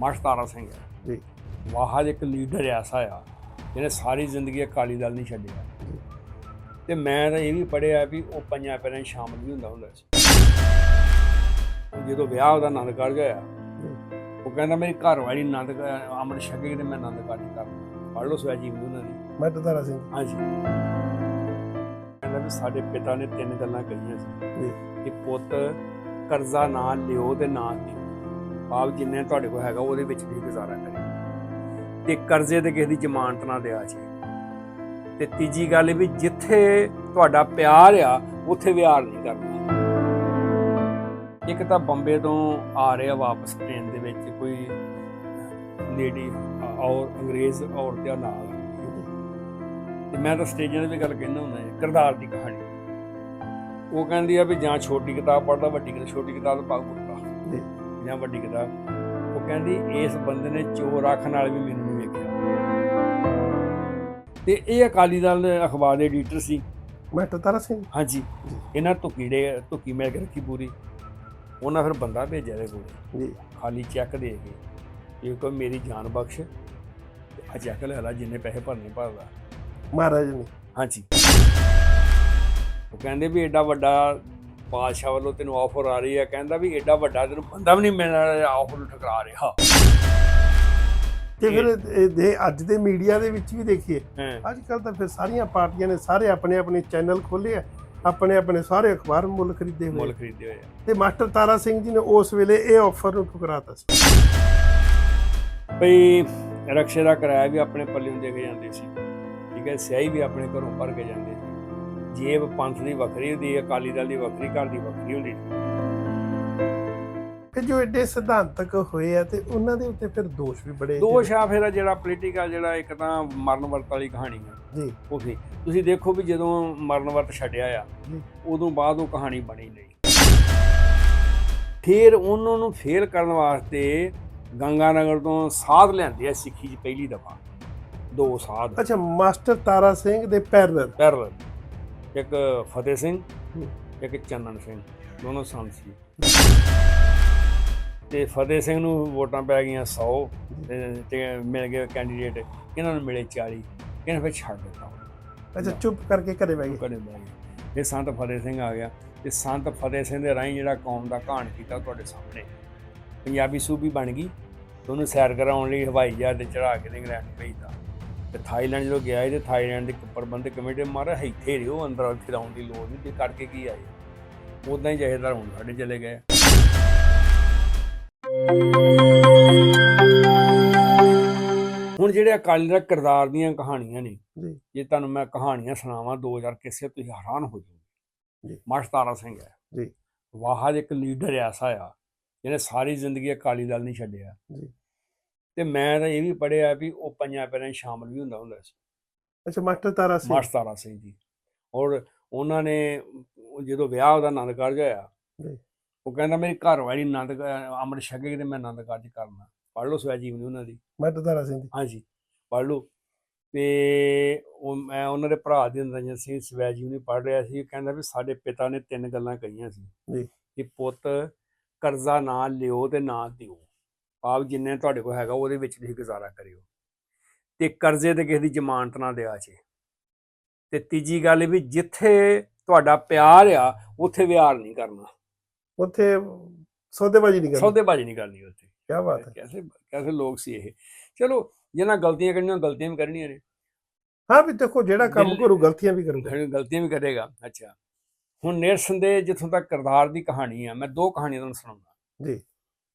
Master Tara Singh ਹੈ। ਜੀ। ਵਾਹਜ ਇੱਕ ਲੀਡਰ ਐਸਾ ਆ ਜਿਹਨੇ ਸਾਰੀ ਜ਼ਿੰਦਗੀ ਅਕਾਲੀ ਦਲ ਨਹੀਂ ਛੱਡਿਆ। ਤੇ ਮੈਂ ਤਾਂ ਇਹ ਵੀ ਪੜਿਆ ਵੀ ਉਹ ਪੰਜਾਂ ਪੈਰਾਂ ਸ਼ਾਮਲ ਵੀ ਹੁੰਦਾ ਹੁੰਦਾ ਸੀ। ਜਦੋਂ ਵਿਆਹ ਉਹਦਾ ਆਨੰਦ ਕਾਰਜ ਹੋਇਆ ਉਹ ਕਹਿੰਦਾ ਮੇਰੀ ਘਰ ਵਾਲੀ ਆਨੰਦ ਅੰਮ੍ਰਿਤ ਛਕੇ ਤੇ ਮੈਂ ਆਨੰਦ ਕਾਰਜ ਕਰਨਾ ਪੜ੍ਹ ਲਓ ਸਵੈ ਜੀਵਨੀ ਉਹਨਾਂ ਦੀ। ਮਾਸਟਰ ਤਾਰਾ ਸਿੰਘ। ਹਾਂਜੀ। ਕਹਿੰਦਾ ਵੀ ਸਾਡੇ ਪਿਤਾ ਨੇ ਤਿੰਨ ਗੱਲਾਂ ਕਹੀਆਂ ਸੀ। ਕਿ ਪੁੱਤ ਕਰਜ਼ਾ ਨਾ ਲਿਓ ਤੇ ਨਾ ਦਿਓ। ਆਪ ਜਿੰਨੇ ਤੁਹਾਡੇ ਕੋਲ ਹੈਗਾ, ਉਹਦੇ ਵਿੱਚ ਵੀ ਗੁਜ਼ਾਰਾ ਕਰੇ ਤੇ ਕਰਜ਼ੇ ਤੇ ਕਿਸੇ ਦੀ ਜ਼ਮਾਨਤ ਨਾ ਦਿਆ ਜੀ। ਤੇ ਤੀਜੀ ਗੱਲ ਵੀ ਜਿੱਥੇ ਤੁਹਾਡਾ ਪਿਆਰ ਆ, ਉੱਥੇ ਵਿਹਾਰ ਨਹੀਂ ਕਰਨਾ। ਇੱਕ ਤਾਂ ਬੰਬੇ ਤੋਂ ਆ ਰਿਹਾ ਵਾਪਸ ਟ੍ਰੇਨ ਦੇ ਵਿੱਚ ਕੋਈ ਲੇਡੀ ਔਰ ਅੰਗਰੇਜ਼ ਔਰਤ ਦੇ ਨਾਲ। ਤੇ ਮੈਂ ਤਾਂ ਸਟੇਜਾਂ 'ਤੇ ਵੀ ਗੱਲ ਕਹਿੰਦਾ ਹੁੰਦਾ ਹੈ ਕਿਰਦਾਰ ਦੀ ਕਹਾਣੀ। ਉਹ ਕਹਿੰਦੀ ਆ ਵੀ ਜਾਂ ਛੋਟੀ ਕਿਤਾਬ ਪੜ੍ਹਦਾ ਵੱਡੀ ਕਿਤਾਬ, ਛੋਟੀ ਕਿਤਾਬ ਪਾ ਜੀ ਵੱਡੀ ਕਿਤਾਬ ਉਹ ਕਹਿੰਦੀ ਇਸ ਬੰਦੇ ਨੇ ਚੋਰ ਅੱਖ ਨਾਲ ਵੀ ਮੈਨੂੰ ਨਹੀਂ ਵੇਖਿਆ। ਤੇ ਇਹ ਅਕਾਲੀ ਦਲ ਅਖਬਾਰ ਦੇ ਐਡੀਟਰ ਸੀ। ਮਾਸਟਰ ਤਾਰਾ ਸਿੰਘ। ਹਾਂਜੀ। ਇਹਨਾਂ ਧੁਕੀੜੇ ਧੁਕੀ ਮਿਲ ਕੇ ਰੱਖੀ ਪੂਰੀ। ਉਹਨਾਂ ਫਿਰ ਬੰਦਾ ਭੇਜਿਆ ਦੇ ਕੋਲ। ਜੀ। ਖਾਲੀ ਚੈੱਕ ਦੇ ਕੇ। ਇਹ ਕੋਈ ਮੇਰੀ ਜਾਨ ਬਖਸ਼। ਆ ਚੈੱਕ ਲੈ ਲਾ ਜਿੰਨੇ ਪੈਸੇ ਭਰਨੇ ਭਰਦਾ ਮਹਾਰਾਜ ਨੇ। ਹਾਂਜੀ। ਉਹ ਕਹਿੰਦੇ ਵੀ ਐਡਾ ਵੱਡਾ ਬਾਦਸ਼ਾਹ ਵੱਲੋਂ ਤੈਨੂੰ ਆਫਰ ਆ ਰਹੀ ਹੈ ਕਹਿੰਦਾ ਵੀ ਐਡਾ ਵੱਡਾ ਤੈਨੂੰ ਬੰਦਾ ਵੀ ਨਹੀਂ ਮਿਲਣਾ ਆਫਰ ਨੂੰ ਠੁਕਰਾ ਰਿਹਾ ਤੇ ਫਿਰ ਇਹ ਦੇ ਅੱਜ ਦੇ ਮੀਡੀਆ ਦੇ ਵਿੱਚ ਵੀ ਦੇਖੀਏ ਹੈਂ। ਅੱਜ ਕੱਲ ਤਾਂ ਫਿਰ ਸਾਰੀਆਂ ਪਾਰਟੀਆਂ ਨੇ ਸਾਰੇ ਆਪਣੇ ਆਪਣੇ ਚੈਨਲ ਖੋਲੇ ਆ ਆਪਣੇ ਆਪਣੇ ਸਾਰੇ ਅਖਬਾਰ ਮੁੱਲ ਖਰੀਦੇ ਹੋਏ ਮੁੱਲ। ਖਰੀਦੇ ਹੋਏ ਆ ਤੇ ਮਾਸਟਰ ਤਾਰਾ ਸਿੰਘ ਜੀ ਨੇ ਉਸ ਵੇਲੇ ਇਹ ਆਫਰ ਨੂੰ ਠੁਕਰਾਤਾ ਸੀ ਭਈ ਰਕਸ਼ੇ ਦਾ ਕਿਰਾਇਆ ਵੀ ਆਪਣੇ ਪੱਲੇ ਦੇ ਕੇ ਜਾਂਦੇ ਸੀ ਠੀਕ ਹੈ ਸਿਆਹੀ ਵੀ ਆਪਣੇ ਘਰੋਂ ਭਰ ਕੇ ਜਾਂਦੇ ਸੀ ਜੇਬ ਪੰਥ ਦੀ ਵੱਖਰੀ ਹੁੰਦੀ ਹੈ ਅਕਾਲੀ ਦਲ ਦੀ ਵੱਖਰੀ ਘਰ ਦੀ ਵੱਖਰੀ ਹੁੰਦੀ ਕਿ ਜੋ ਐਡੇ ਸਿਧਾਂਤਕ ਹੋਏ ਆ ਤੇ ਉਹਨਾਂ ਦੇ ਉੱਤੇ ਫਿਰ ਦੋਸ਼ ਵੀ ਬੜੇ ਦੋਸ਼ ਆ ਫਿਰ ਜਿਹੜਾ ਪੋਲੀਟੀਕਲ ਜਿਹੜਾ ਇੱਕ ਤਾਂ ਮਰਨ ਵਰਤ ਵਾਲੀ ਕਹਾਣੀ ਆ। ਜੀ। ਉਹ ਸੀ ਤੁਸੀਂ ਦੇਖੋ ਵੀ ਜਦੋਂ ਮਰਨ ਵਰਤ ਛੱਡਿਆ ਆ ਉਦੋਂ ਬਾਅਦ ਉਹ ਕਹਾਣੀ ਬਣੀ ਨਹੀਂ। ਫਿਰ ਉਹਨਾਂ ਨੂੰ ਫੇਲ ਕਰਨ ਵਾਸਤੇ ਗੰਗਾਨਗਰ ਤੋਂ ਸਾਧ ਲਿਆਂਦੇ ਆ ਸਿੱਖੀ 'ਚ ਪਹਿਲੀ ਦਫਾ। ਦੋ ਸਾਧ। ਅੱਛਾ ਮਾਸਟਰ ਤਾਰਾ ਸਿੰਘ ਦੇ ਪੈਰਲਲ ਪੈਰਲ ਇੱਕ ਫਤਿਹ ਸਿੰਘ। ਇੱਕ ਚੰਨਨ ਸਿੰਘ ਦੋਨੋਂ ਸੰਤ ਸੀ। ਤੇ ਫਤਿਹ ਸਿੰਘ ਨੂੰ ਵੋਟਾਂ ਪੈ ਗਈਆਂ 100 ਤੇ- ਮਿਲ ਗਏ ਕੈਂਡੀਡੇਟ ਇਹਨਾਂ ਨੂੰ ਮਿਲੇ 40 ਇਹਨਾਂ ਫਿਰ ਛੱਡ ਦਿੱਤਾ। ਅੱਛਾ ਚੁੱਪ ਕਰਕੇ ਘਰੇ ਬਹਿ ਗਏ? ਕਦੇ ਬਹਿ ਗਏ। ਤੇ ਸੰਤ ਫਤਿਹ ਸਿੰਘ ਆ ਗਿਆ। ਤੇ ਸੰਤ ਫਤਿਹ ਸਿੰਘ ਦੇ ਰਾਹੀਂ ਜਿਹੜਾ ਕੌਮ ਦਾ ਕਹਾਣ ਕੀਤਾ ਤੁਹਾਡੇ ਸਾਹਮਣੇ। ਪੰਜਾਬੀ ਸੂਬੀ ਬਣ ਗਈ। ਉਹਨੂੰ ਸੈਰ ਕਰਾਉਣ ਲਈ ਹਵਾਈ ਜਹਾਜ਼ ਤੇ ਚੜਾ ਕੇ ਇੰਗਲੈਂਡ ਭੇਜਤਾ। ਤੇ ਥਾਈਲੈਂਡ ਜਦੋਂ ਗਿਆ ਤੇ ਥਾਈਲੈਂਡ ਦੀ ਪ੍ਰਬੰਧਕ ਕਮੇਟੀ ਮਾਰਾ ਇੱਥੇ ਰਿਓ ਅੰਦਰ ਫਿਰ ਆਉਣ ਦੀ ਲੋੜ ਨਹੀਂ ਤੇ ਕਰਕੇ ਕੀ ਆਏ? ਉਦਾਂ ਹੀ ਜਹੇਦਾਰ ਹੁਣ ਸਾਡੇ ਚਲੇ ਗਏ। ਹੁਣ ਜਿਹੜੇ ਅਕਾਲੀ ਦਾ ਕਿਰਦਾਰ ਦੀਆਂ ਕਹਾਣੀਆਂ ਨੇ ਜੀ। ਜੇ ਤੁਹਾਨੂੰ ਮੈਂ ਕਹਾਣੀਆਂ ਸੁਣਾਵਾਂ 2000 ਕਿਸੇ ਤੁਸੀਂ ਹੈਰਾਨ ਹੋ ਜਾਓਗੇ। ਜੀ। ਮਾਸਟਰ ਤਾਰਾ ਸਿੰਘ ਹੈ। ਜੀ। ਵਾਹਜ ਇੱਕ ਲੀਡਰ ਐਸਾ ਆ ਜਿਹਨੇ ਸਾਰੀ ਜ਼ਿੰਦਗੀ ਅਕਾਲੀ ਦਲ ਨਹੀਂ ਛੱਡਿਆ। ਜੀ। ਤੇ ਮੈਂ ਤਾਂ ਇਹ ਵੀ ਪੜਿਆ ਵੀ ਉਹ ਪੰਜਾਂ ਪੈਰਾਂ 'ਚ ਸ਼ਾਮਲ ਵੀ ਹੁੰਦਾ ਹੁੰਦਾ ਸੀ। ਅੱਛਾ ਮਾਸਟਰ ਤਾਰਾ ਸਿੰਘ? ਮਾਸਟਰ ਤਾਰਾ ਸਿੰਘ ਜੀ। ਔਰ ਉਹਨਾਂ ਨੇ ਜਦੋਂ ਵਿਆਹ ਉਹਦਾ ਆਨੰਦ ਕਾਰਜ ਹੋਇਆ ਉਹ ਕਹਿੰਦਾ ਮੇਰੀ ਘਰ ਵਾਲੀ ਆਨੰਦ ਅੰਮ੍ਰਿਤ ਛਕੇ ਤੇ ਮੈਂ ਆਨੰਦ ਕਾਰਜ ਕਰਨਾ। ਪੜ੍ਹ ਲਓ ਸਵੈ ਜੀਵਨੀ ਉਹਨਾਂ ਦੀ। ਮਾਸਟਰ ਤਾਰਾ ਸਿੰਘ ਦੀ? ਹਾਂਜੀ ਪੜ੍ਹ ਲਓ। ਤੇ ਉਹ ਮੈਂ ਉਹਨਾਂ ਦੇ ਭਰਾ ਦੀ ਨਰਿੰਦਰ ਸਿੰਘ ਸਵੈ ਜੀਵਨੀ ਪੜ੍ਹ ਰਿਹਾ ਸੀ। ਕਹਿੰਦਾ ਵੀ ਸਾਡੇ ਪਿਤਾ ਨੇ ਤਿੰਨ ਗੱਲਾਂ ਕਹੀਆਂ ਸੀ ਜੀ। ਕਿ ਪੁੱਤ ਕਰਜ਼ਾ ਨਾ ਲਿਓ ਤੇ ਨਾ ਦਿਓ। ਆਪ ਜਿੰਨੇ ਤੁਹਾਡੇ ਕੋਲ ਹੈਗਾ ਉਹਦੇ ਵਿੱਚ ਹੀ ਗੁਜ਼ਾਰਾ ਕਰਿਓ। ਤੇ ਕਰਜ਼ੇ ਤੇ ਕਿਸੇ ਦੀ ਜ਼ਮਾਨਤ ਨਾ ਦਿਆ ਜੇ। ਤੇ ਤੀਜੀ ਗੱਲ ਵੀ ਜਿੱਥੇ ਤੁਹਾਡਾ ਪਿਆਰ ਆ ਉੱਥੇ ਵਿਹਾਰ ਨਹੀਂ ਕਰਨਾ। ਉੱਥੇ ਸੌਦੇਬਾਜ਼ੀ ਨਹੀਂ ਕਰਨੀ। ਸੌਦੇਬਾਜ਼ੀ ਨਹੀਂ ਕਰਨੀ ਉੱਥੇ। ਕੀ ਬਾਤ ਹੈ। ਕੈਸੇ ਕੈਸੇ ਲੋਕ ਸੀ ਇਹ। ਚਲੋ ਜਿਹਨਾਂ ਗਲਤੀਆਂ ਕਰਨੀਆਂ ਗਲਤੀਆਂ ਵੀ ਕਰਨੀਆਂ ਨੇ। ਹਾਂ ਵੀ ਦੇਖੋ ਜਿਹੜਾ ਕੰਮ ਕਰੂ ਗਲਤੀਆਂ ਵੀ ਕਰੂਗਾ। ਗਲਤੀਆਂ ਵੀ ਕਰੇਗਾ। ਅੱਛਾ। ਹੁਣ ਨਿਰਸਨ ਦੇ ਜਿੱਥੋਂ ਤੱਕ ਕਿਰਦਾਰ ਦੀ ਕਹਾਣੀ ਆ ਮੈਂ ਦੋ ਕਹਾਣੀਆਂ ਤੁਹਾਨੂੰ ਸੁਣਾਉਂਦਾ। ਜੀ।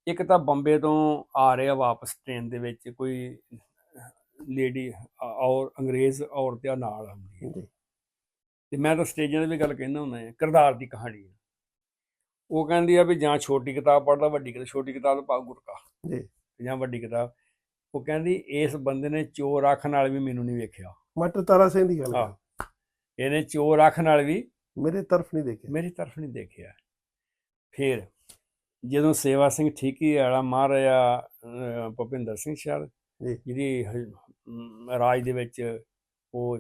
ਇੱਕ ਤਾਂ ਬੰਬੇ ਤੋਂ ਆ ਰਿਹਾ ਵਾਪਸ ਟ੍ਰੇਨ ਦੇ ਵਿੱਚ ਕੋਈ ਲੇਡੀ ਔਰ ਅੰਗਰੇਜ਼ ਔਰਤ ਦੇ ਨਾਲ ਆਉਂਦੀ ਹੈ। ਤੇ ਮੈਂ ਤਾਂ ਸਟੇਜਾਂ 'ਤੇ ਵੀ ਗੱਲ ਕਹਿੰਦਾ ਹੁੰਦਾ ਹਾਂ ਕਿਰਦਾਰ ਦੀ ਕਹਾਣੀ ਆ ਉਹ ਕਹਿੰਦੀ ਆ ਵੀ ਜਾਂ ਛੋਟੀ ਕਿਤਾਬ ਪੜ੍ਹਦਾ ਵੱਡੀ ਕਿਤਾਬ ਛੋਟੀ ਕਿਤਾਬ ਪਾ ਗੁਟਕਾ। ਜੀ। ਜਾਂ ਵੱਡੀ ਕਿਤਾਬ। ਉਹ ਕਹਿੰਦੀ ਇਸ ਬੰਦੇ ਨੇ ਚੋਰ ਅੱਖ ਨਾਲ ਵੀ ਮੈਨੂੰ ਨਹੀਂ ਵੇਖਿਆ। ਮਾਸਟਰ ਤਾਰਾ ਸਿੰਘ ਦੀ ਗੱਲ ਹਾਂ। ਇਹਨੇ ਚੋਰ ਅੱਖ ਨਾਲ ਵੀ ਮੇਰੇ ਤਰਫ ਨਹੀਂ ਦੇਖਿਆ। ਮੇਰੀ ਤਰਫ ਨਹੀਂ ਦੇਖਿਆ। ਫਿਰ ਜਦੋਂ ਸੇਵਾ ਸਿੰਘ ਠੀਕੀ ਵਾਲਾ ਮਹਾਰਾਜਾ ਭੁਪਿੰਦਰ ਸਿੰਘ ਜੀ। ਜਿਹਦੀ ਰਾਜ ਦੇ ਵਿੱਚ ਉਹ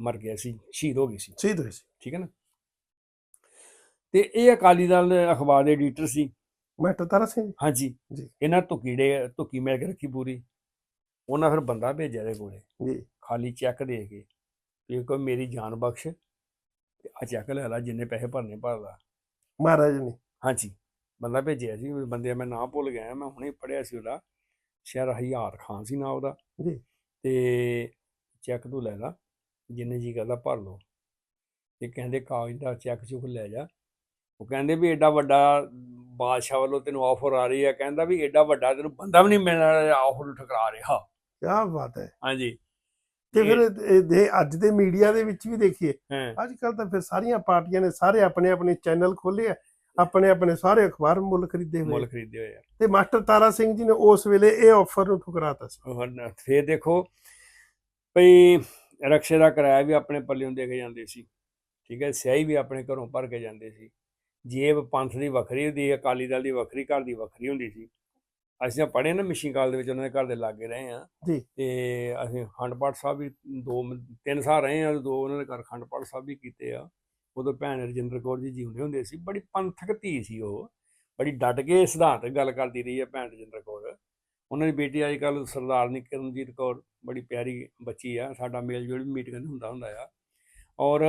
ਮਰ ਗਿਆ ਸੀ ਸ਼ਹੀਦ ਹੋ ਗਈ ਸੀ। ਸ਼ਹੀਦ ਹੋਏ ਸੀ। ਠੀਕ ਹੈ ਨਾ? ਤੇ ਇਹ ਅਕਾਲੀ ਦਲ ਅਖਬਾਰ ਦੇ ਐਡੀਟਰ ਸੀ। ਮਾਸਟਰ ਤਾਰਾ ਸਿੰਘ ਹਾਂਜੀ। ਜੀ। ਇਹਨਾਂ ਧੁੱਕੀੜੇ ਧੁੱਕੀ ਮਿਲ ਕੇ ਰੱਖੀ ਪੂਰੀ। ਉਹਨਾਂ ਫਿਰ ਬੰਦਾ ਭੇਜਿਆ ਦੇ ਕੋਲੇ। ਜੀ। ਖਾਲੀ ਚੈੱਕ ਦੇ ਕੇ ਵੀ ਕੋਈ ਮੇਰੀ ਜਾਨ ਬਖਸ਼ ਤੇ ਆ ਚੈੱਕ ਲੈ ਲੈ ਜਿੰਨੇ ਪੈਸੇ ਭਰਨੇ ਭਰ ਲਾ। ਮਹਾਰਾਜ ਨੇ। ਹਾਂਜੀ। ਬੰਦਾ ਭੇਜਿਆ ਸੀ ਉਹ ਬੰਦੇ ਮੈਂ ਨਾਂ ਭੁੱਲ ਗਿਆ ਮੈਂ ਹੁਣੇ ਪੜਿਆ ਸੀ ਉਹਦਾ ਸ਼ਾਇਦ ਹਯਾਤ ਖਾਨ ਸੀ ਨਾਂ ਉਹਦਾ। ਜੀ। ਤੇ ਚੈੱਕ ਤੂੰ ਲੈ ਲਾ ਜਿੰਨੇ ਜੀ ਕਰਦਾ ਭਰ ਲਓ। ਤੇ ਕਹਿੰਦੇ ਕਾਗਜ਼ ਦਾ ਚੈੱਕ ਚੁੱਕ ਲੈ ਜਾ। ਉਹ ਕਹਿੰਦੇ ਵੀ ਐਡਾ ਵੱਡਾ ਬਾਦਸ਼ਾਹ ਵੱਲੋਂ ਤੈਨੂੰ ਆਫਰ ਆ ਰਹੀ ਹੈ ਕਹਿੰਦਾ ਵੀ ਐਡਾ ਵੱਡਾ ਤੈਨੂੰ ਬੰਦਾ ਵੀ ਨਹੀਂ ਮਿਲਣਾ ਆਫਰ ਠੁਕਰਾ ਰਿਹਾ। ਕੀ ਬਾਤ ਹੈ। ਹਾਂਜੀ। ਤੇ ਫਿਰ ਇਹ ਦੇ ਅੱਜ ਦੇ ਮੀਡੀਆ ਦੇ ਵਿੱਚ ਵੀ ਦੇਖੀਏ ਅੱਜ ਕੱਲ ਤਾਂ ਫਿਰ ਸਾਰੀਆਂ ਪਾਰਟੀਆਂ ਨੇ ਸਾਰੇ ਆਪਣੇ ਆਪਣੇ ਚੈਨਲ ਖੋਲੇ ਆ। ਆਪਣੇ ਆਪਣੇ ਸਾਰੇ ਅਖਬਾਰ ਮੁੱਲ ਖਰੀਦੇ ਹੋਏ ਮੁੱਲ। ਖਰੀਦੇ ਹੋਏ ਆ। ਤੇ ਮਾਸਟਰ ਤਾਰਾ ਸਿੰਘ ਜੀ ਨੇ ਉਸ ਵੇਲੇ ਇਹ ਆਫਰ ਨੂੰ ਠੁਕਰਾਤਾ ਸੀ। ਫੇਰ ਦੇਖੋ ਭਈ ਰਕਸ਼ੇ ਦਾ ਕਿਰਾਇਆ ਵੀ ਆਪਣੇ ਪੱਲਿਓਂ ਦੇ ਕੇ ਜਾਂਦੇ ਸੀ। ਠੀਕ ਹੈ ਸਿਆਹੀ ਵੀ ਆਪਣੇ ਘਰੋਂ ਭਰ ਕੇ ਜਾਂਦੇ ਸੀ। ਜੇਬ ਪੰਥ ਦੀ ਵੱਖਰੀ ਹੁੰਦੀ ਅਕਾਲੀ ਦਲ ਦੀ ਵੱਖਰੀ ਘਰ ਦੀ ਵੱਖਰੀ ਹੁੰਦੀ ਸੀ। ਅਸੀਂ ਪੜ੍ਹੇ ਨਾ ਮਿਸ਼ੀ ਕਾਲ ਦੇ ਵਿੱਚ ਉਹਨਾਂ ਦੇ ਘਰ ਦੇ ਲਾਗੇ ਰਹੇ ਆ ਜੀ। ਤੇ ਅਸੀਂ ਖੰਡ ਪਾਠ ਸਾਹਿਬ ਵੀ ਦੋ ਤਿੰਨ ਸਾਲ ਰਹੇ ਆ ਦੋ ਉਹਨਾਂ ਦੇ ਘਰ ਖੰਡ ਪਾਠ ਸਾਹਿਬ ਵੀ ਕੀਤੇ ਆ। ਉਦੋਂ ਭੈਣ ਰਜਿੰਦਰ ਕੌਰ ਜੀ ਜਿਉਂਦੇ ਹੁੰਦੇ ਸੀ ਬੜੀ ਪੰਥਕ ਧੀ ਸੀ ਉਹ ਬੜੀ ਡਟ ਕੇ ਸਿਧਾਂਤ ਗੱਲ ਕਰਦੀ ਰਹੀ ਹੈ ਭੈਣ ਰਜਿੰਦਰ ਕੌਰ। ਉਹਨਾਂ ਦੀ ਬੇਟੀ ਅੱਜ ਕੱਲ੍ਹ ਸਰਦਾਰਨੀ ਕਿਰਨਜੀਤ ਕੌਰ ਬੜੀ ਪਿਆਰੀ ਬੱਚੀ ਆ ਸਾਡਾ ਮੇਲ ਜੋਲ ਵੀ ਮੀਟਿੰਗ ਹੁੰਦਾ ਹੁੰਦਾ ਆ। ਔਰ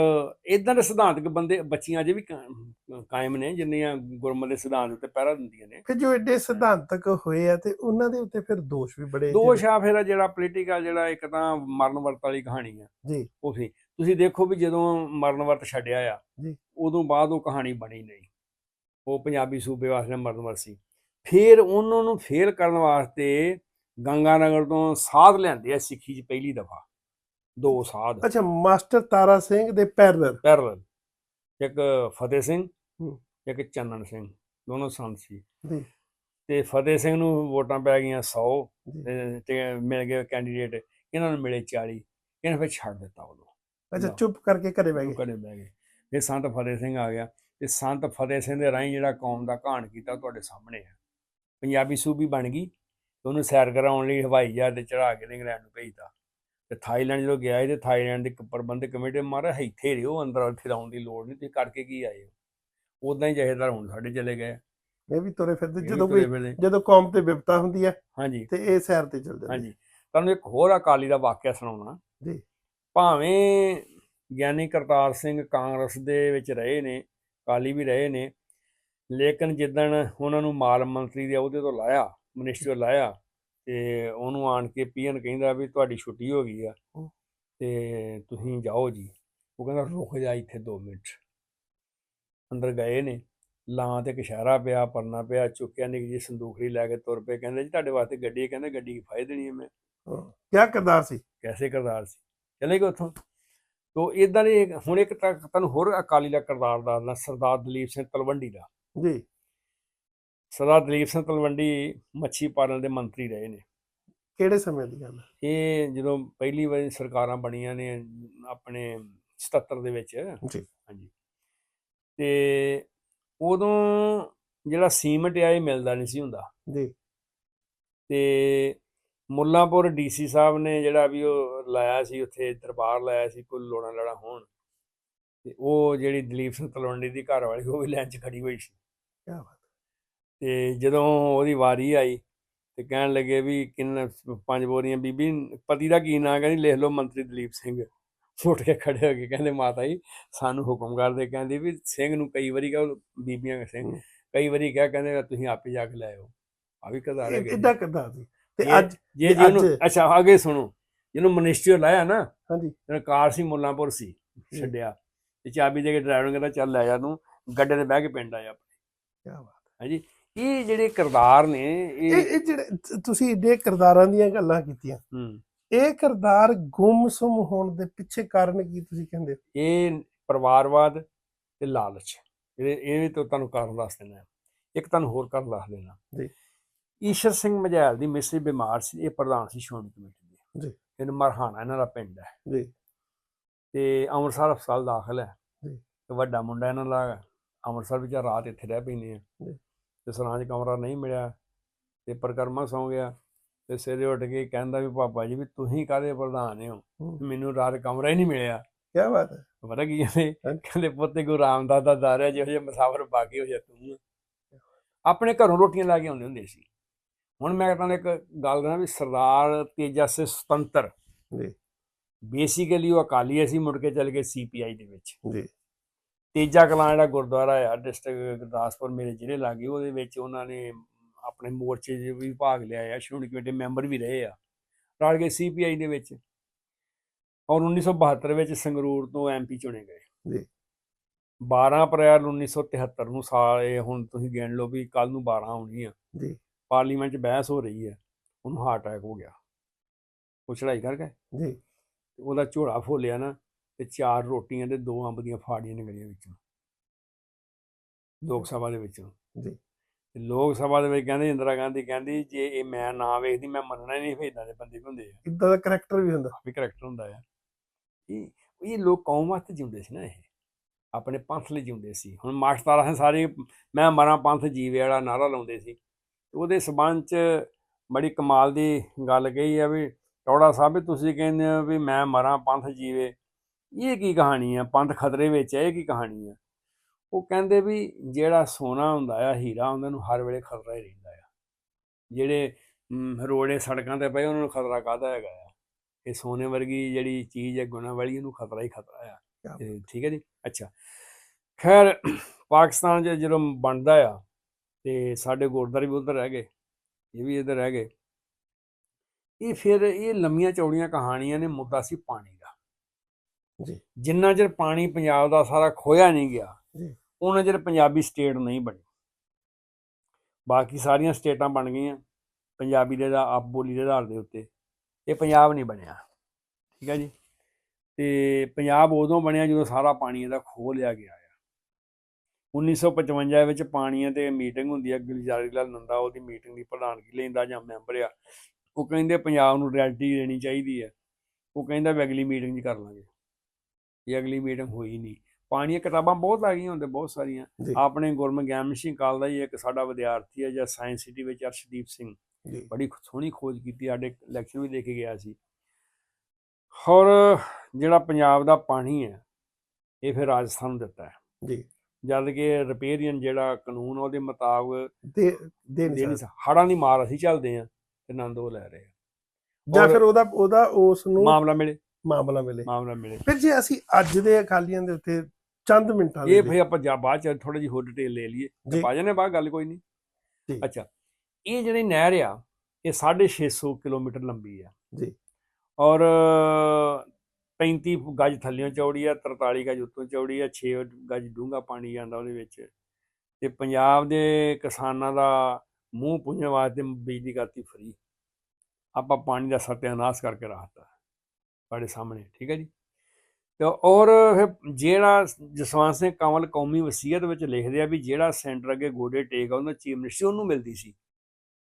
ਇਦਾਂ ਦੇ ਸਿਧਾਂਤਕ ਬੰਦੇ ਬੱਚੀਆਂ ਅਜੇ ਵੀ ਕਾਇਮ ਨੇ ਜਿੰਨੀਆਂ ਗੁਰਮਤਿ ਦੇ ਸਿਧਾਂਤ ਉੱਤੇ ਪਹਿਰਾ ਦਿੰਦੀਆਂ ਨੇ। ਫਿਰ ਜੋ ਐਡੇ ਸਿਧਾਂਤਕ ਹੋਏ ਆ ਤੇ ਉਹਨਾਂ ਦੇ ਉੱਤੇ ਫਿਰ ਦੋਸ਼ ਵੀ ਬੜੇ ਦੋਸ਼ ਆ ਫਿਰ ਜਿਹੜਾ ਪੋਲੀਟੀਕਲ ਜਿਹੜਾ ਇੱਕ ਤਾਂ ਮਰਨ ਵਰਤ ਵਾਲੀ ਕਹਾਣੀ ਆ। ਜੀ। ਉਹ ਸੀ। ਤੁਸੀਂ ਦੇਖੋ ਵੀ ਜਦੋਂ ਮਰਨ ਵਰਤ ਛੱਡਿਆ ਆ। ਉਦੋਂ ਬਾਅਦ ਉਹ ਕਹਾਣੀ ਬਣੀ ਨਹੀਂ। ਉਹ ਪੰਜਾਬੀ ਸੂਬੇ ਵਾਸਤੇ ਮਰਨ ਵਰਤ ਸੀ। ਫਿਰ ਉਹਨਾਂ ਨੂੰ ਫੇਲ ਕਰਨ ਵਾਸਤੇ ਗੰਗਾਨਗਰ ਤੋਂ ਸਾਧ ਲਿਆਂਦੇ ਆ ਸਿੱਖੀ 'ਚ ਪਹਿਲੀ ਦਫਾ। ਦੋ ਸਾਧ। ਅੱਛਾ ਮਾਸਟਰ ਤਾਰਾ ਸਿੰਘ ਦੇ ਪੈਰਲਰ। ਪੈਰਲਲ ਇੱਕ ਫਤਿਹ ਸਿੰਘ। ਇੱਕ ਚੰਨਣ ਸਿੰਘ। ਦੋਨੋਂ ਸੰਤ ਸੀ। ਤੇ ਫਤਿਹ ਸਿੰਘ ਨੂੰ ਵੋਟਾਂ ਪੈ ਗਈਆਂ 100 ਜੀ। ਤੇ- ਮਿਲ ਗਏ ਕੈਂਡੀਡੇਟ ਇਹਨਾਂ ਨੂੰ ਮਿਲੇ 40 ਇਹਨਾਂ ਫਿਰ ਛੱਡ ਦਿੱਤਾ ਉਦੋਂ। ਅੱਛਾ। ਚੁੱਪ ਕਰਕੇ ਘਰੇ ਬਹਿ ਗਏ। ਘਰੇ ਬਹਿ ਗਏ। ਫਿਰ ਸੰਤ ਫਤਿਹ ਸਿੰਘ ਆ ਗਿਆ ਤੇ ਸੰਤ ਫਤਿਹ ਸਿੰਘ ਦੇ ਰਾਹੀਂ ਜਿਹੜਾ ਕੌਮ ਦਾ ਘਾਣ ਕੀਤਾ ਤੁਹਾਡੇ ਸਾਹਮਣੇ ਹੈ ਪੰਜਾਬੀ ਸੂਬੀ ਬਣ ਗਈ ਤੇ ਉਹਨੂੰ ਸੈਰ ਕਰਾਉਣ ਲਈ ਹਵਾਈ ਜਹਾਜ਼ ਤੇ ਚੜਾ ਕੇ ਤੇ ਇੰਗਲੈਂਡ ਨੂੰ ਭੇਜਤਾ। ਤੇ ਥਾਈਲੈਂਡ ਜਦੋਂ ਗਿਆ ਤੇ ਥਾਈਲੈਂਡ ਦੀ ਪ੍ਰਬੰਧਕ ਕਮੇਟੀ ਮਾਰਾ ਇੱਥੇ ਰਿਓ ਅੰਦਰ ਉੱਥੇ ਆਉਣ ਦੀ ਲੋੜ ਨਹੀਂ ਤੁਸੀਂ ਕਰਕੇ ਕੀ ਆਏ ਹੋ? ਉਦਾਂ ਹੀ ਜਹੇਦਾਰ ਹੁਣ ਸਾਡੇ ਚਲੇ ਗਏ। ਇਹ ਵੀ ਤੁਰੇ ਫਿਰਦੇ ਇਹ ਵੀ ਜਦੋਂ ਕੋਈ। ਜਦੋਂ ਕੌਮ ਤੇ ਵਿਪਤਾ ਹੁੰਦੀ ਹੈ ਹਾਂਜੀ। ਤੇ ਇਹ ਸੈਰ ਤੇ ਚੱਲ ਜਾਂਦੇ ਹਾਂਜੀ ਤੁਹਾਨੂੰ ਇੱਕ ਹੋਰ ਅਕਾਲੀ ਦਾ ਵਾਕਿਆ ਸੁਣਾਉਣਾ। ਜੀ। ਭਾਵੇਂ ਗਿਆਨੀ ਕਰਤਾਰ ਸਿੰਘ ਕਾਂਗਰਸ ਦੇ ਵਿੱਚ ਰਹੇ ਨੇ ਅਕਾਲੀ ਵੀ ਰਹੇ ਨੇ ਲੇਕਿਨ ਜਿੱਦਣ ਉਹਨਾਂ ਨੂੰ ਮਾਲ ਮੰਤਰੀ ਦੇ ਅਹੁਦੇ ਤੋਂ ਲਾਇਆ ਮਿਨਿਸਟਰ ਲਾਇਆ ਤੇ ਉਹਨੂੰ ਆਣ ਕੇ ਪੀਐਨ ਕਹਿੰਦਾ ਵੀ ਤੁਹਾਡੀ ਛੁੱਟੀ ਹੋ ਗਈ ਆ। ਤੇ ਤੁਸੀਂ ਜਾਓ ਜੀ। ਉਹ ਕਹਿੰਦਾ ਰੁਕ ਜਾ ਇੱਥੇ 2 ਮਿੰਟ। ਅੰਦਰ ਗਏ ਨੇ ਲਾਂ ਤੇ ਇੱਕ ਇਸ਼ਾਰਾ ਪਿਆ ਪਰਨਾ ਪਿਆ ਚੁੱਕਿਆ ਨਿੱਕੀ ਜੀ ਸੰਦੂਖੜੀ ਲੈ ਕੇ ਤੁਰ ਪਏ ਕਹਿੰਦੇ ਜੀ ਤੁਹਾਡੇ ਵਾਸਤੇ ਗੱਡੀ ਹੈ। ਕਹਿੰਦੇ ਗੱਡੀ ਕਿਫਾਇਤ ਦੇਣੀ ਹੈ ਮੈਂ। ਕਿਆ ਕਰਦਾਰ ਸੀ? ਕੈਸੇ ਕਰਦਾਰ ਸੀ? ਚਲੇ ਗਏ ਉੱਥੋਂ। ਤੋ ਇਦਾਂ ਦੇ ਹੁਣ ਇੱਕ ਤੁਹਾਨੂੰ ਹੋਰ ਅਕਾਲੀ ਦਾ ਕਰਦਾਰ ਦੱਸਦਾ ਸਰਦਾਰ ਦਲੀਪ ਸਿੰਘ ਤਲਵੰਡੀ ਦਾ। ਜੀ। ਸਰਦਾਰ ਦਲੀਪ ਸਿੰਘ ਤਲਵੰਡੀ ਮੱਛੀ ਪਾਲਣ ਦੇ ਮੰਤਰੀ ਰਹੇ ਨੇ। ਕਿਹੜੇ ਸਮੇਂ ਦੀ ਗੱਲ? ਇਹ ਜਦੋਂ ਪਹਿਲੀ ਵਾਰੀ ਸਰਕਾਰਾਂ ਬਣੀਆਂ ਨੇ ਆਪਣੇ 77 ਦੇ ਵਿੱਚ। ਜੀ। ਹਾਂਜੀ। ਤੇ ਉਦੋਂ ਜਿਹੜਾ ਸੀਮਟ ਆ ਇਹ ਮਿਲਦਾ ਨਹੀਂ ਸੀ ਹੁੰਦਾ। ਜੀ। ਤੇ ਮੁੱਲਾਂਪੁਰ ਡੀਸੀ ਸਾਹਿਬ ਨੇ ਜਿਹੜਾ ਵੀ ਉਹ ਲਾਇਆ ਸੀ ਉੱਥੇ ਦਰਬਾਰ ਲਾਇਆ ਸੀ ਕੋਈ ਲੋੜਾਂ ਲੜਾ ਹੋਣ ਤੇ ਉਹ ਜਿਹੜੀ ਦਲੀਪ ਸਿੰਘ ਤਲਵੰਡੀ ਦੀ ਘਰ ਵਾਲੀ ਉਹ ਵੀ ਲਾਈਨ 'ਚ ਖੜੀ ਹੋਈ ਸੀ। ਕਿਆ ਬਾਤ ਤੇ ਜਦੋਂ ਉਹਦੀ ਵਾਰੀ ਆਈ ਤੇ ਕਹਿਣ ਲੱਗੇ ਵੀ ਕਿੰਨ ਪੰਜ ਬੋਰੀਆਂ ਬੀਬੀ ਪਤੀ ਦਾ ਕੀ ਨਾਂ ਕਹਿੰਦੀ ਲਿਖ ਲਓ ਮੰਤਰੀ ਦਲੀਪ ਸਿੰਘ। ਉੱਠ ਕੇ ਖੜੇ ਹੋ ਕੇ ਕਹਿੰਦੇ ਮਾਤਾ ਜੀ ਸਾਨੂੰ ਹੁਕਮ ਕਰਦੇ ਕਹਿੰਦੀ ਵੀ ਸਿੰਘ ਨੂੰ ਕਈ ਵਾਰੀ ਕਹੋ ਬੀਬੀਆਂ ਸਿੰਘ। ਕਈ ਵਾਰੀ ਕਿਹਾ ਕਹਿੰਦੇ ਤੁਸੀਂ ਆਪੇ ਜਾ ਕੇ ਲੈ ਆਓ। ਆ ਵੀ ਕਦਾਰ ਜੀ। ਕਿੱਦਾਂ ਕਰਦਾਰ ਸੀ? ਤੇ ਅੱਜ ਜੇ ਤੇ ਜੀ ਉਹਨੂੰ ਅੱਜ- ਅੱਛਾ ਅੱਗੇ ਸੁਣੋ। ਜਿਹਨੂੰ ਮਨਿਸਟਰ ਲਾਇਆ ਨਾ ਹਾਂਜੀ। ਰਕਾਰ ਸੀ ਮੁੱਲਾਂਪੁਰ ਸੀ ਛੱਡਿਆ। ਤੇ ਚਾਬੀ ਦੇ ਕੇ ਡਰਾਈਵਰ ਕਹਿੰਦਾ ਚੱਲ ਲੈ ਜਾ ਤੂੰ ਗੱਡੇ ਤੇ ਬਹਿ ਕੇ ਪਿੰਡ ਆਇਆ ਕਿਆ ਬਾਤ ਹਾਂਜੀ। ਇਹ ਜਿਹੜੇ ਕਿਰਦਾਰ ਨੇ ਇਹ ਇਹ ਜਿਹੜੇ ਤੁਸੀਂ ਏਡੇ ਕਰਦਾਰਾਂ ਦੀਆਂ ਗੱਲਾਂ ਕੀਤੀਆਂ। ਹੂੰ, ਇਹ ਕਰਦਾਰ ਗੁੰਮਸੁਮ ਹੋਣ ਦੇ ਪਿੱਛੇ ਕਾਰਨ ਕੀ ਤੁਸੀਂ ਕਹਿੰਦੇ? ਇਹ ਪਰਿਵਾਰਵਾਦ ਤੇ ਲਾਲਚ। ਇਹ ਇਹ ਤੋਂ ਤੁਹਾਨੂੰ ਕਾਰਨ ਦੱਸ ਦੇਣਾ। ਇੱਕ ਤੁਹਾਨੂੰ ਹੋਰ ਕਾਰਨ ਦੱਸ ਦੇਣਾ। ਜੀ। ਈਸ਼ਰ ਸਿੰਘ ਮਝੈਲ ਦੀ ਮਿਸਰੀ ਬਿਮਾਰ ਸੀ ਇਹ ਪ੍ਰਧਾਨ ਸੀ ਸ਼੍ਰੋਮਣੀ ਕਮੇਟੀ ਦੇ। ਜੀ। ਇਹਨੂੰ ਮਰਹਾਨਾ ਇਹਨਾਂ ਦਾ ਪਿੰਡ ਹੈ। ਜੀ। ਤੇ ਅੰਮ੍ਰਿਤਸਰ ਹਸਪਤਾਲ ਦਾਖਲ ਹੈ। ਜੀ। ਤੇ ਵੱਡਾ ਮੁੰਡਾ ਇਹਨਾਂ ਦਾ ਅੰਮ੍ਰਿਤਸਰ ਵਿੱਚ ਰਾਤ ਇੱਥੇ ਰਹਿ ਪੈਂਦੇ ਆ। ਜੀ। ਤੇ ਸਰਾਂ 'ਚ ਕਮਰਾ ਨਹੀਂ ਮਿਲਿਆ। ਤੇ ਪਰਕਰਮਾ ਸੌਂ ਗਿਆ। ਤੇ ਸਵੇਰੇ ਉੱਠ ਕੇ ਕਹਿੰਦਾ ਵੀ ਪਾਪਾ ਜੀ ਵੀ ਤੁਸੀਂ ਕਾਹਦੇ ਪ੍ਰਧਾਨ ਹੋ? ਹੂੰ। ਮੈਨੂੰ ਰਾਤ ਕਮਰਾ ਹੀ ਨਹੀਂ ਮਿਲਿਆ। ਕਿਆ ਬਾਤ ਹੈ। ਪਤਾ ਕੀ ਹਾਂਜੀ। ਕਹਿੰਦੇ ਪੁੱਤੇ ਗੁਰੂ ਰਾਮਦਾਸ ਦਾ ਦਾਰਿਆ ਜਿਹੋ ਜਿਹੇ ਮੁਸਾਫਰ ਬਾਕੀ ਹੋ ਜਾ ਤੂੰ ਆਪਣੇ ਘਰੋਂ ਰੋਟੀਆਂ ਲੈ ਕੇ ਆਉਂਦੇ ਹੁੰਦੇ ਸੀ। ਹੁਣ ਮੈਂ ਤੁਹਾਨੂੰ ਇੱਕ ਗੱਲ ਦੱਸਾਂ ਵੀ ਸਰਦਾਰ ਤੇਜਾ ਸੇ ਸੁਤੰਤਰ ਜੀ। ਬੇਸਿਕਲੀ ਉਹ ਅਕਾਲੀ ਸੀ ਮੁੜ ਕੇ ਚਲ ਗਏ ਸੀਪੀਆਈ ਦੇ ਵਿੱਚ। ਜੀ। ਤੇਜਾ ਕਲਾਂ ਜਿਹੜਾ ਗੁਰਦੁਆਰਾ ਆ ਡਿਸਟ੍ਰਿਕਟ ਗੁਰਦਾਸਪੁਰ ਮੇਰੇ ਜ਼ਿਲ੍ਹੇ ਲਾਗੇ ਉਹਦੇ ਵਿੱਚ ਉਹਨਾਂ ਨੇ ਆਪਣੇ ਮੋਰਚੇ 'ਚ ਵੀ ਭਾਗ ਲਿਆ ਆ ਸ਼੍ਰੋਮਣੀ ਕਮੇਟੀ ਮੈਂਬਰ ਵੀ ਰਹੇ ਆ। ਰਲ ਗਏ ਸੀਪੀਆਈ ਦੇ ਵਿੱਚ। ਔਰ 1972 ਵਿੱਚ ਸੰਗਰੂਰ ਤੋਂ ਐਮਪੀ ਚੁਣੇ ਗਏ। ਜੀ। 12 ਅਪ੍ਰੈਲ 1973 ਨੂੰ ਸਾਲ ਇਹ ਹੁਣ ਤੁਸੀਂ ਗਿਣ ਲਓ ਵੀ ਕੱਲ ਨੂੰ 12 ਹੋਣੀ ਆ ਜੀ। ਪਾਰਲੀਮੈਂਟ 'ਚ ਬਹਿਸ ਹੋ ਰਹੀ ਹੈ ਉਹਨੂੰ ਹਾਰਟ ਅਟੈਕ ਹੋ ਗਿਆ। ਉਹ ਚੜਾਈ ਕਰ ਗਏ? ਜੀ। ਉਹਦਾ ਝੋਲਾ ਫੋਲਿਆ ਨਾ ਤੇ ਚਾਰ ਰੋਟੀਆਂ ਤੇ ਦੋ ਅੰਬ ਦੀਆਂ ਫਾੜੀਆਂ ਨਿਕਲੀਆਂ ਵਿੱਚੋਂ। ਲੋਕ ਸਭਾ ਦੇ ਵਿੱਚੋਂ। ਜੀ। ਲੋਕ ਸਭਾ ਦੇ ਵਿੱਚ ਕਹਿੰਦੇ ਇੰਦਰਾ ਗਾਂਧੀ ਕਹਿੰਦੀ ਜੇ ਇਹ ਮੈਂ ਨਾ ਵੇਖਦੀ ਮੈਂ ਮੰਨਣਾ ਨਹੀਂ ਫੇ ਇਦਾਂ ਦੇ ਬੰਦੇ ਹੁੰਦੇ ਆ। ਇਦਾਂ ਦਾ ਕਰੈਕਟਰ ਵੀ ਹੁੰਦਾ। ਵੀ ਕਰੈਕਟਰ ਹੁੰਦਾ ਆ। ਇਹ ਇਹ ਲੋਕ ਕੌਮ ਵਾਸਤੇ ਜਿਉਂਦੇ ਸੀ ਨਾ ਇਹ। ਆਪਣੇ ਪੰਥ ਲਈ ਜਿਉਂਦੇ ਸੀ। ਹੁਣ ਮਾਸਟਰ ਸਾਰੇ ਮੈਂ ਮਰਾਂ ਪੰਥ ਜੀਵੇ ਵਾਲਾ ਨਾਰਾ ਲਾਉਂਦੇ ਸੀ। ਉਹਦੇ ਸਬੰਧ ਚ ਬੜੀ ਕਮਾਲ ਦੀ ਗੱਲ ਕਹੀ ਆ ਵੀ ਟੌੜਾ ਸਾਹਿਬ ਵੀ ਤੁਸੀਂ ਕਹਿੰਦੇ ਹੋ ਵੀ ਮੈਂ ਮਰਾਂ ਪੰਥ ਜੀਵੇ। ਇਹ ਕੀ ਕਹਾਣੀ ਆ? ਪੰਥ ਖਤਰੇ ਵਿੱਚ ਹੈ ਇਹ ਕੀ ਕਹਾਣੀ ਆ? ਉਹ ਕਹਿੰਦੇ ਵੀ ਜਿਹੜਾ ਸੋਨਾ ਹੁੰਦਾ ਆ ਹੀਰਾ ਹੁੰਦਾ ਨੂੰ ਹਰ ਵੇਲੇ ਖਤਰਾ ਹੀ ਰਹਿੰਦਾ ਆ। ਜਿਹੜੇ ਰੋੜੇ ਸੜਕਾਂ ਤੇ ਪਏ ਉਹਨਾਂ ਨੂੰ ਖਤਰਾ ਕਾਹਦਾ ਹੈਗਾ ਆ? ਇਹ ਸੋਨੇ ਵਰਗੀ ਜਿਹੜੀ ਚੀਜ਼ ਹੈ ਗੁਣਾ ਵਾਲੀ ਉਹਨੂੰ ਖਤਰਾ ਹੀ ਖਤਰਾ ਆ। ਠੀਕ ਹੈ ਜੀ? ਅੱਛਾ। ਖੈਰ ਪਾਕਿਸਤਾਨ 'ਚ ਜਦੋਂ ਬਣਦਾ ਆ ਤੇ ਸਾਡੇ ਗੁਰਦੁਆਰੇ ਵੀ ਉਧਰ ਰਹਿ ਗਏ ਇਹ ਵੀ ਇੱਧਰ ਰਹਿ ਗਏ। ਇਹ ਫਿਰ ਇਹ ਲੰਮੀਆਂ ਚੌੜੀਆਂ ਕਹਾਣੀਆਂ ਨੇ ਮੁੱਦਾ ਸੀ ਪਾਣੀ ਦਾ। ਜੀ। ਜਿੰਨਾ ਚਿਰ ਪਾਣੀ ਪੰਜਾਬ ਦਾ ਸਾਰਾ ਖੋਇਆ ਨਹੀਂ ਗਿਆ ਜੀ। ਉਹਨਾਂ ਚਿਰ ਪੰਜਾਬੀ ਸਟੇਟ ਨਹੀਂ ਬਣੀ। ਬਾਕੀ ਸਾਰੀਆਂ ਸਟੇਟਾਂ ਬਣ ਗਈਆਂ ਪੰਜਾਬੀ ਦੇ ਦਾ ਆਪ ਬੋਲੀ ਦੇ ਆਧਾਰ ਦੇ ਉੱਤੇ। ਇਹ ਪੰਜਾਬ ਨਹੀਂ ਬਣਿਆ ਠੀਕ ਹੈ ਜੀ? ਤੇ ਪੰਜਾਬ ਉਦੋਂ ਬਣਿਆ ਜਦੋਂ ਸਾਰਾ ਪਾਣੀ ਇਹਦਾ ਖੋਹ ਲਿਆ ਗਿਆ 1955 ਵਿੱਚ ਪਾਣੀਆਂ ਤੇ ਮੀਟਿੰਗ ਹੁੰਦੀ ਹੈ ਗੁਲਜ਼ਾਰੀ ਲਾਲ ਨੰਦਾ ਉਹਦੀ ਮੀਟਿੰਗ ਦੀ ਪ੍ਰਧਾਨਗੀ ਲੈਂਦਾ ਜਾਂ ਮੈਂਬਰ ਆ। ਉਹ ਕਹਿੰਦੇ ਪੰਜਾਬ ਨੂੰ ਰਿਐਲਿਟੀ ਦੇਣੀ ਚਾਹੀਦੀ ਹੈ ਉਹ ਕਹਿੰਦਾ ਵੀ ਅਗਲੀ ਮੀਟਿੰਗ 'ਚ ਕਰ ਲਾਂਗੇ। ਇਹ ਅਗਲੀ ਮੀਟਿੰਗ ਹੋਈ ਨਹੀਂ। ਪਾਣੀਆਂ ਕਿਤਾਬਾਂ ਬਹੁਤ ਆ ਗਈਆਂ ਹੁੰਦੇ ਬਹੁਤ ਸਾਰੀਆਂ। ਆਪਣੇ ਗੁਰਮੁਖ ਗਿਆਨ ਸਿੰਘ ਕਾਲ ਦਾ ਹੀ ਇੱਕ ਸਾਡਾ ਵਿਦਿਆਰਥੀ ਹੈ ਜਾਂ ਸਾਇੰਸ ਸਿਟੀ ਵਿੱਚ ਅਰਸ਼ਦੀਪ ਸਿੰਘ। ਬੜੀ ਸੋਹਣੀ ਖੋਜ ਕੀਤੀ ਸਾਡੇ ਲੈਕਚਰ ਵੀ ਦੇ ਕੇ ਗਿਆ ਸੀ। ਔਰ ਜਿਹੜਾ ਪੰਜਾਬ ਦਾ ਪਾਣੀ ਹੈ ਇਹ ਫਿਰ ਰਾਜਸਥਾਨ ਨੂੰ ਦਿੱਤਾ ਹੈ। ਜੀ। ਜਦ ਕਿ ਰਿਪੇਰੀਅਨ ਜਿਹੜਾ ਕਾਨੂੰਨ ਉਹਦੇ ਮੁਤਾਬਕ ਦੇ ਨਹੀਂ। ਹੜਾਂ ਦੀ ਮਾਰ ਅਸੀਂ ਚੱਲਦੇ ਆ ਤੇ ਆਨੰਦ ਉਹ ਲੈ ਰਹੇ ਆ। ਜਾਂ ਫਿਰ ਉਹਦਾ ਉਹਦਾ ਉਸ ਨੂੰ ਮਾਮਲਾ ਮਿਲੇ। ਮਾਮਲਾ ਮਿਲੇ। ਮਾਮਲਾ ਮਿਲੇ। ਫਿਰ ਜੇ ਅਸੀਂ ਅੱਜ ਦੇ ਅਕਾਲੀਆਂ ਦੇ ਉੱਤੇ ਚੰਦ ਮਿੰਟਾਂ ਦੇ ਇਹ ਫਿਰ ਆਪਾਂ ਜਾ ਬਾਅਦ ਚ ਥੋੜੀ ਜਿਹੀ ਹੋਰ ਡਿਟੇਲ ਲੈ ਲਈਏ। ਪਾ ਜਾਣੇ ਬਾਅਦ ਗੱਲ ਕੋਈ ਨਹੀਂ। ਅੱਛਾ ਇਹ ਜਿਹੜੀ ਨਹਿਰ ਆ ਇਹ 650 ਕਿਲੋਮੀਟਰ ਲੰਬੀ ਆ। ਜੀ। ਔਰ 35 ਗਜ ਥੱਲਿਓਂ ਚੌੜੀ ਆ 43 ਗਜ ਉੱਤੋਂ ਚੌੜੀ ਆ 6 ਗਜ ਡੂੰਘਾ ਪਾਣੀ ਜਾਂਦਾ ਉਹਦੇ ਵਿੱਚ। ਤੇ ਪੰਜਾਬ ਦੇ ਕਿਸਾਨਾਂ ਦਾ ਮੂੰਹ ਪੁੰਝਣ ਵਾਸਤੇ ਬਿਜਲੀ ਕਰਤੀ ਫਰੀ ਆਪਾਂ ਪਾਣੀ ਦਾ ਸਤਿਆਨਾਸ਼ ਕਰਕੇ ਰੱਖਤਾ ਤੁਹਾਡੇ ਸਾਹਮਣੇ, ਠੀਕ ਹੈ ਜੀ? ਤੇ ਔਰ ਫਿਰ ਜਿਹੜਾ ਜਸਵੰਤ ਸਿੰਘ ਕੰਵਲ ਕੌਮੀ ਵਸੀਅਤ ਵਿੱਚ ਲਿਖਦੇ ਆ ਵੀ ਜਿਹੜਾ ਸੈਂਟਰ ਅੱਗੇ ਗੋਡੇ ਟੇਕ ਆ, ਉਹਨਾਂ ਚੀਫ ਮਿਨਿਸਟਰ ਉਹਨੂੰ ਮਿਲਦੀ ਸੀ।